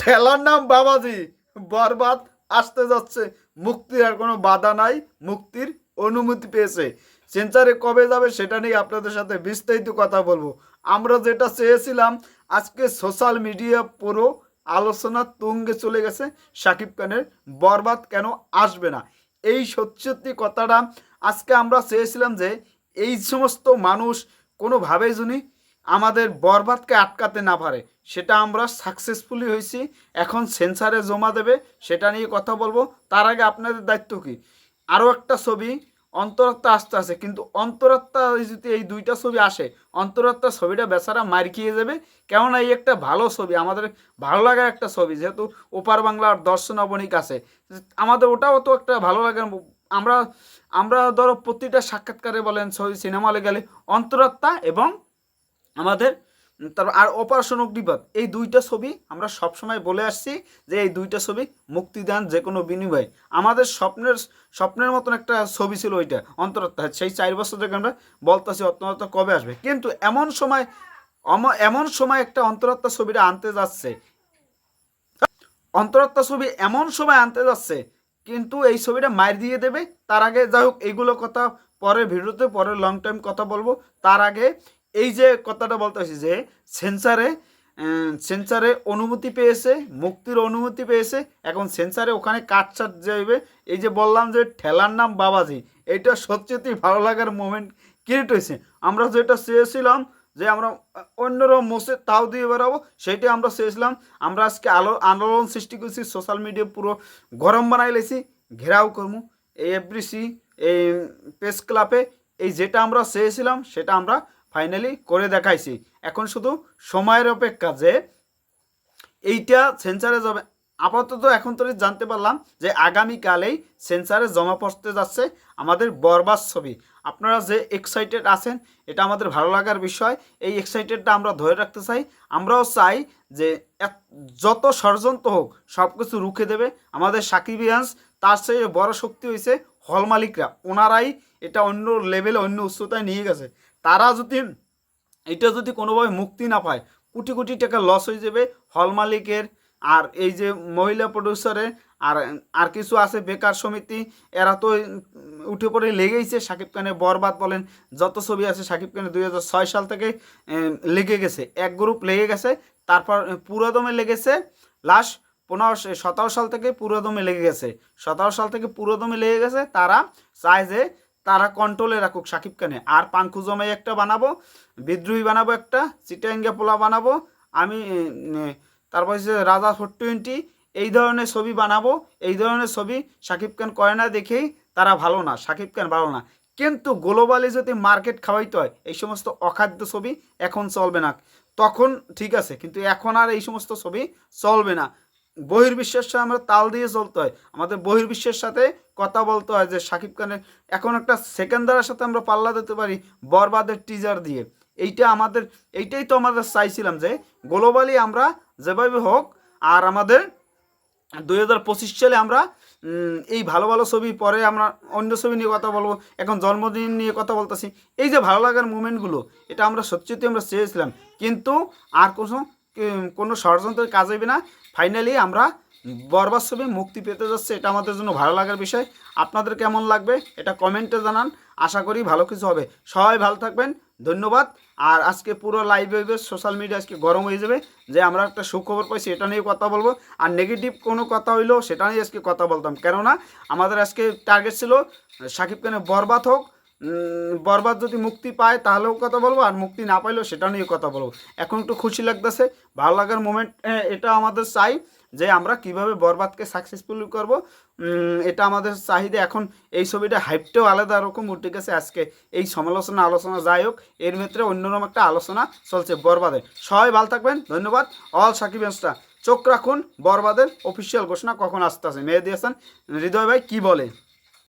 ঠেলার নাম বাবাজি। বরবাদ আসতে যাচ্ছে। মুক্তির আর কোনো বাধা নাই। মুক্তির অনুমতি পেয়েছে। সেন্সারে কবে যাবে সেটা নিয়ে আপনাদের সাথে বিস্তারিত কথা বলব। আমরা যেটা চেয়েছিলাম, আজকে সোশ্যাল মিডিয়া পুরো আলোচনা তুঙ্গে চলে গেছে শাকিব খানের বরবাদ কেন আসবে না। এই সত্যি কথাটা আজকে আমরা চেয়েছিলাম যে এই সমস্ত মানুষ কোনোভাবেই যদি আমাদের বরবাদকে আটকাতে না পারে। সেটা আমরা সাকসেসফুলি হয়েছি। এখন সেন্সারে জমা দেবে, সেটা নিয়ে কথা বলব। তার আগে আপনাদের দায়িত্ব কি? আরও একটা ছবি, অন্তরাত্মা আসতে আছে, কিন্তু অন্তরাত্মা যদি এই দুইটা ছবি আসে, অন্তরাত্মা ছবিটা বেচারা মার খেয়ে যাবে। কেননা এই একটা ভালো ছবি, আমাদের ভালো লাগার একটা ছবি, যেহেতু ওপার বাংলার দর্শনাবণিক আছে। আমাদের ওটাও তো একটা ভালো লাগার আমরা আমরা ধরো প্রতিটা সাক্ষাৎকারে বলেন, ছবি সিনেমা হলে গেলে অন্তরাত্মা এবং আমাদের। তারপর আর অপারেশন অগ্নিপথ এই দুইটা ছবি আমরা সবসময় বলে আসছি যে এই দুইটা ছবি মুক্তিদান যে কোনো বিনিময়ে। আমাদের স্বপ্নের স্বপ্নের মতন একটা ছবি ছিল ওইটা, অন্তরাত্মা। সেই চার বছর থেকে আমরা বলতেছি অন্তরাত্মা কবে আসবে। কিন্তু এমন সময় এমন সময় একটা অন্তরাত্মা ছবিটা আনতে যাচ্ছে। অন্তরাত্মা ছবি এমন সময় আনতে যাচ্ছে, কিন্তু এই ছবিটা মার দিয়ে দেবে। তার আগে যাই হোক এইগুলো কথা পরের ভিডিওতে পরে লং টাইম কথা বলব। তার আগে এই যে কথাটা বলতে বলতেছি যে সেন্সারে সেন্সারে অনুমতি পেয়েছে, মুক্তির অনুমতি পেয়েছে, এখন সেন্সারে ওখানে কাটছাট যাইবে। এই যে বললাম যে ঠেলার নাম বাবাজি, এটা সত্যি ভালো লাগার মোমেন্ট ক্রিয়েট হয়েছে। আমরা যেটা চেয়েছিলাম যে আমরা অন্যরকম মোসে তাও দিয়ে বেরাবো সেইটাই আমরা চেয়েছিলাম। আমরা আজকে আলো, আন্দোলন সৃষ্টি করছি সোশ্যাল মিডিয়া পুরো গরম বানাই লেছি ঘেরাও করমু। এই এফবিসি এই প্রেস ক্লাবে এই যেটা আমরা চেয়েছিলাম, সেটা আমরা ফাইনালি করে দেখাইছি। এখন শুধু সময়ের অপেক্ষা যে এইটা সেন্সারে যাবে আপাতত এখন তো জানতে পারলাম যে আগামীকালেই সেন্সারে জমা পড়তে যাচ্ছে আমাদের বরবাস ছবি। আপনারা যে এক্সাইটেড আছেন, এটা আমাদের ভালো লাগার বিষয়। এই এক্সাইটেডটা আমরা ধরে রাখতে চাই। আমরাও চাই যে যত ষড়যন্ত্র হোক সব কিছু রুখে দেবে। আমাদের সাকিবিয়ান্স তার চেয়ে বড় শক্তি হয়েছে হল মালিকরা। ওনারাই এটা অন্য লেভেলে অন্য উচ্চতায় নিয়ে গেছে। তারা যদি, এটা যদি কোনোভাবে মুক্তি না পায়, কোটি কোটি টাকা লস হয়ে যাবে, হল মালিকের আর এই যে মহিলা প্রডিউসারের আর আর কিছু আছে, বেকার সমিতি, এরা তো উঠে পড়ে লেগেইছে। শাকিব খানের বরবাদ বলেন, যত ছবি আছে, শাকিব খানের দুই হাজার ছয় সাল থেকে লেগে গেছে। এক গ্রুপ লেগে গেছে, তারপর পুরোদমে লেগেছে লাস্ট পনেরো, সতেরো সাল থেকে পুরোদমে লেগে গেছে। সতেরো সাল থেকে পুরোদমে লেগে গেছে, তারা চায় যে তারা কন্ট্রোলে রাখুক শাকিব খানে আর পাঙ্কু জমাই একটা বানাবো, বিদ্রোহী বানাবো একটা, চিটাঙ্গা পোলা বানাবো, আমি তারপর হচ্ছে রাজা ফোর টোয়েন্টি, এই ধরনের ছবি বানাবো, এই ধরনের ছবি শাকিব খান করে না দেখেই তারা ভালো না শাকিব খান ভালো না। কিন্তু গ্লোবালি যদি মার্কেট খাওয়াইতে হয়, এই সমস্ত অখাদ্য ছবি এখন চলবে না। তখন ঠিক আছে, কিন্তু এখন আর এই সমস্ত ছবি চলবে না। বহির্বিশ্বের সাথে আমরা তাল দিয়ে চলতে হয়। আমাদের বহির্বিশ্বের সাথে কথা বলতে হয় যে শাকিব খানের এখন একটা সেকেন্দারের সাথে আমরা পাল্লা দিতে পারি বরবাদের টিজার দিয়ে। এইটা আমাদের, এইটাই তো আমাদের চাইছিলাম যে গ্লোবালি আমরা যেভাবে হোক আর আমাদের দুই হাজার পঁচিশ সালে আমরা এই ভালো ভালো ছবি পরে আমরা অন্য ছবি নিয়ে কথা বলব, এখন জন্মদিন নিয়ে কথা বলতেছি। এই যে ভালো লাগার মুমেন্টগুলো এটা আমরা সত্যি আমরা চেয়েছিলাম। কিন্তু আর কোনো কোনো ষড়যন্ত্রের কাজ হইবে না। ফাইনালি আমরা বরবাদ ছবি মুক্তি পেতে যাচ্ছে, এটা আমাদের জন্য ভালো লাগার বিষয়। আপনাদের কেমন লাগবে এটা কমেন্টে জানান, আশা করি ভালো কিছু হবে। সবাই ভালো থাকবেন, ধন্যবাদ। আর আজকে পুরো লাইভ হইবে সোশ্যাল মিডিয়া আজকে গরম হয়ে যাবে, যে আমরা একটা সুখবর পাইছি, এটা নিয়ে কথা বলব। আর নেগেটিভ কোনো কথা হইলেও সেটা নিয়ে আজকে কথা বলতাম। কেননা, আমাদের আজকে টার্গেট ছিল, সাকিব খানের বরবাদ হোক বরবাদ যদি মুক্তি পায়, তাহলেও কথা বলব, আর মুক্তি না পাইলেও সেটা নিয়ে কথা বলব। এখন একটু খুশি লাগতেছে, ভালো লাগার মোমেন্ট এটা আমাদের চাই যে আমরা কীভাবে বরবাদকে সাকসেসফুল করব। এটা আমাদের চাহিদা। এখন এই ছবিটা হাইপটাও আলাদা রকম উঠে গেছে আজকে। এই সমালোচনা, আলোচনা যাই হোক, এর ভিতরে অন্যরকম একটা আলোচনা চলছে বরবাদে। সবাই ভালো থাকবেন, ধন্যবাদ। অল সাকিব এন্সটা চোখ রাখুন, বরবাদের অফিসিয়াল ঘোষণা কখন আসতে আছে মেহেদি হাসান, হৃদয় ভাই কী বলে?